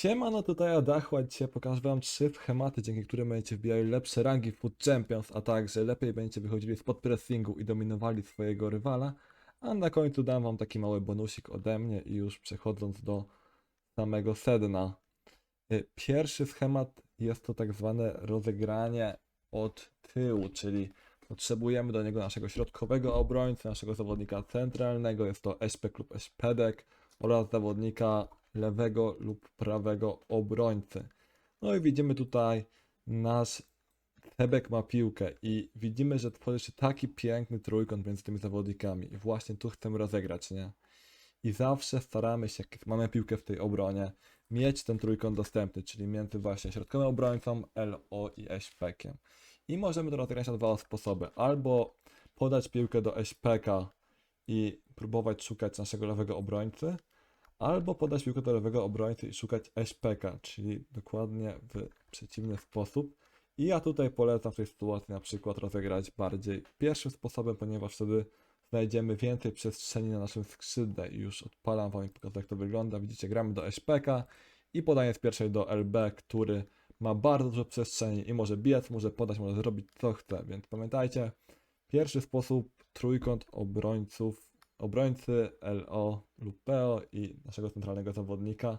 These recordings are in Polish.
Siemano, tutaj Adachła. Dzisiaj pokażę wam trzy schematy, dzięki którym będziecie wbijali lepsze rangi w Food Champions, a także lepiej będziecie wychodzili spod pressingu i dominowali swojego rywala. A na końcu dam wam taki mały bonusik ode mnie i już przechodząc do samego sedna. Y, Pierwszy schemat jest to tak zwane rozegranie od tyłu, czyli potrzebujemy do niego naszego środkowego obrońcy, naszego zawodnika centralnego, jest to SP lub SPDek oraz zawodnika lewego lub prawego obrońcy. No i widzimy tutaj nasz Tebek ma piłkę i widzimy, że tworzy się taki piękny trójkąt między tymi zawodnikami i właśnie tu chcemy rozegrać, nie? I zawsze staramy się, jak mamy piłkę w tej obronie, mieć ten trójkąt dostępny, czyli między właśnie środkowym obrońcą, LO i SPK-iem. I możemy to rozegrać na dwa sposoby. Albo podać piłkę do SPK i próbować szukać naszego lewego obrońcy, albo podać lewego obrońcy i szukać SPK, czyli dokładnie w przeciwny sposób. I ja tutaj polecam w tej sytuacji na przykład rozegrać bardziej pierwszym sposobem, ponieważ wtedy znajdziemy więcej przestrzeni na naszym skrzydle i już odpalam wam i jak to wygląda. Widzicie, gramy do SPK i podanie z pierwszej do LB, który ma bardzo dużo przestrzeni i może biec, może podać, może zrobić co chce, więc pamiętajcie, pierwszy sposób trójkąt obrońców, obrońcy LO lub PO i naszego centralnego zawodnika.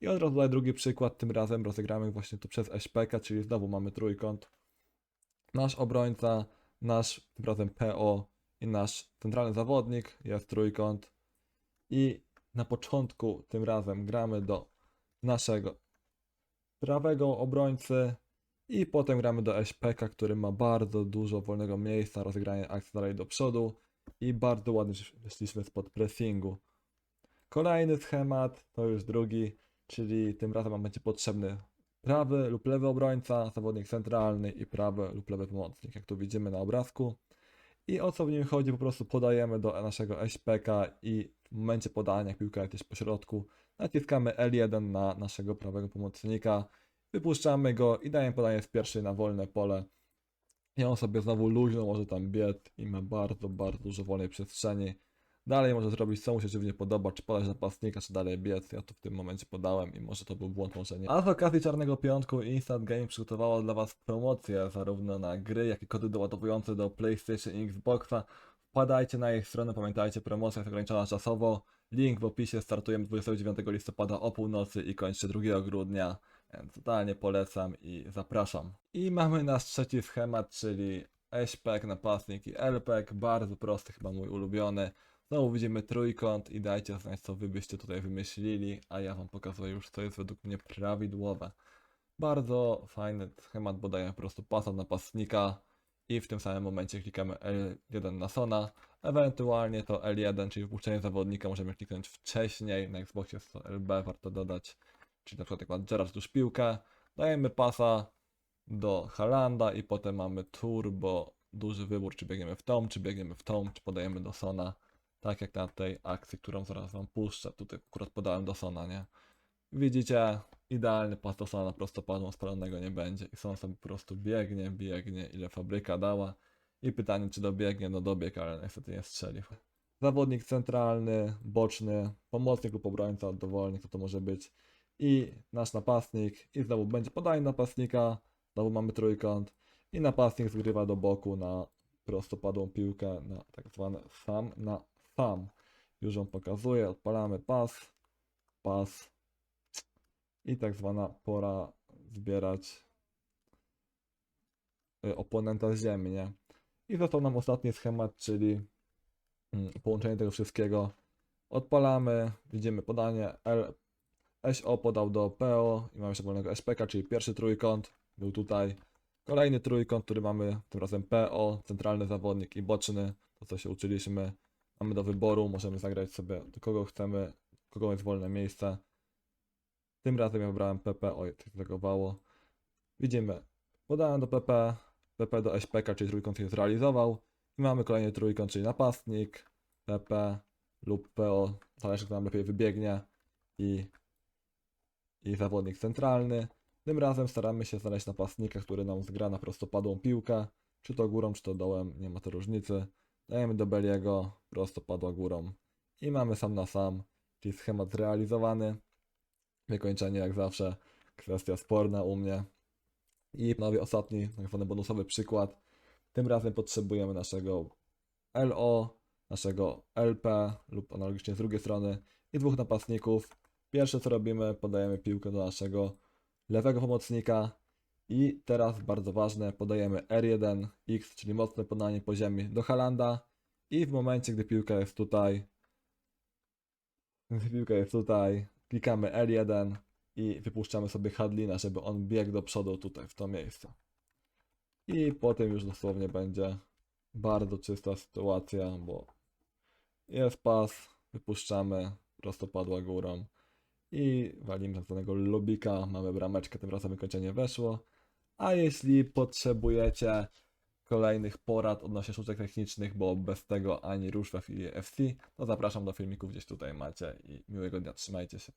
I od razu tutaj drugi przykład, tym razem rozegramy właśnie to przez SPK, czyli znowu mamy trójkąt. Nasz obrońca, nasz tym razem PO i nasz centralny zawodnik jest trójkąt. I na początku tym razem gramy do naszego prawego obrońcy i potem gramy do SPK, który ma bardzo dużo wolnego miejsca, rozegranie akcji dalej do przodu i bardzo ładnie wyszliśmy spod pressingu. Kolejny schemat, to już drugi, czyli tym razem nam będzie potrzebny prawy lub lewy obrońca, zawodnik centralny i prawy lub lewy pomocnik, jak tu widzimy na obrazku. I o co w nim chodzi, po prostu podajemy do naszego SPK i w momencie podania, jak piłka jest po środku, naciskamy L1 na naszego prawego pomocnika, wypuszczamy go i dajemy podanie z pierwszej na wolne pole. I on sobie znowu luźno może tam biec i ma bardzo, bardzo dużo wolnej przestrzeni. Dalej może zrobić co mu się dziwnie podoba, czy podać napastnika, czy dalej biec. Ja tu w tym momencie podałem i może to był błąd, może nie. A z okazji Czarnego Piątku Instant Game przygotowało dla Was promocje zarówno na gry, jak i kody doładowujące do PlayStation i Xboxa. Wpadajcie na ich stronę, pamiętajcie, promocja jest ograniczona czasowo. Link w opisie, startujemy 29 listopada o północy i kończy 2 grudnia. Totalnie polecam i zapraszam. I mamy nasz trzeci schemat, czyli SPEK, napastnik i LPEK. Bardzo prosty, chyba mój ulubiony. Znowu widzimy trójkąt i dajcie znać, co wy byście tutaj wymyślili, a ja wam pokazuję już, co jest według mnie prawidłowe. Bardzo fajny schemat, bo daje po prostu pasa napastnika i w tym samym momencie klikamy L1 na Sona. Ewentualnie to L1, czyli wpuszczenie zawodnika, możemy kliknąć wcześniej. Na Xboxie jest to LB, warto dodać. Czyli na przykład jak ma Gerard już piłkę, dajemy pasa do Halanda i potem mamy turbo duży wybór, czy biegniemy w tą, czy biegniemy w tą, czy podajemy do Sona. Tak jak na tej akcji, którą zaraz wam puszczę. Tutaj akurat podałem do Sona, nie? Widzicie, idealny pas do Sona, prostopadłą spalonego nie będzie. I Son sobie po prostu biegnie, biegnie, ile fabryka dała. I pytanie, czy dobiegnie, no dobieg, ale niestety nie strzelił. Zawodnik centralny, boczny, pomocnik lub obrońca, dowolnie, kto to może być. I nasz napastnik, i znowu będzie podanie napastnika, znowu mamy trójkąt. I napastnik zgrywa do boku na prostopadłą piłkę, na tak zwane sam na sam. Już ją pokazuję, odpalamy pas, pas i tak zwana pora zbierać y, oponenta z ziemi, nie? I został nam ostatni schemat, czyli mm, połączenie tego wszystkiego. Odpalamy, widzimy podanie L, SO podał do PO i mamy jeszcze wolnego SPK, czyli pierwszy trójkąt był tutaj. Kolejny trójkąt, który mamy tym razem PO, centralny zawodnik i boczny, to co się uczyliśmy. Mamy do wyboru, możemy zagrać sobie do kogo chcemy, kogo jest wolne miejsce. Tym razem ja wybrałem PP, oj, coś zagowało. Widzimy, podałem do PP, PP do SPK, czyli trójkąt się zrealizował. I mamy kolejny trójkąt, czyli napastnik, PP lub PO, zależy kto nam lepiej wybiegnie. I, i zawodnik centralny. Tym razem staramy się znaleźć napastnika, który nam zgra na prostopadłą piłkę. Czy to górą, czy to dołem, nie ma to różnicy. Dajemy do Beliego, prostopadła górą. I mamy sam na sam, czyli schemat zrealizowany. Wykończenie jak zawsze, kwestia sporna u mnie. I panowie, ostatni, tak zwany bonusowy przykład. Tym razem potrzebujemy naszego LO, naszego LP lub analogicznie z drugiej strony i dwóch napastników. Pierwsze co robimy, podajemy piłkę do naszego lewego pomocnika i teraz bardzo ważne, podajemy R1X, czyli mocne podanie po ziemi do Halanda i w momencie, gdy piłka jest tutaj, gdy piłka jest tutaj, klikamy L1 i wypuszczamy sobie Hadlina, żeby on biegł do przodu tutaj, w to miejsce. I potem już dosłownie będzie bardzo czysta sytuacja, bo jest pas, wypuszczamy, prostopadła górą i walimy tak zwanego lubika, mamy brameczkę, tym razem wykończenie weszło. A jeśli potrzebujecie kolejnych porad odnośnie sztuczek technicznych, bo bez tego ani rusz w FC, to zapraszam do filmików, gdzieś tutaj macie i miłego dnia, trzymajcie się.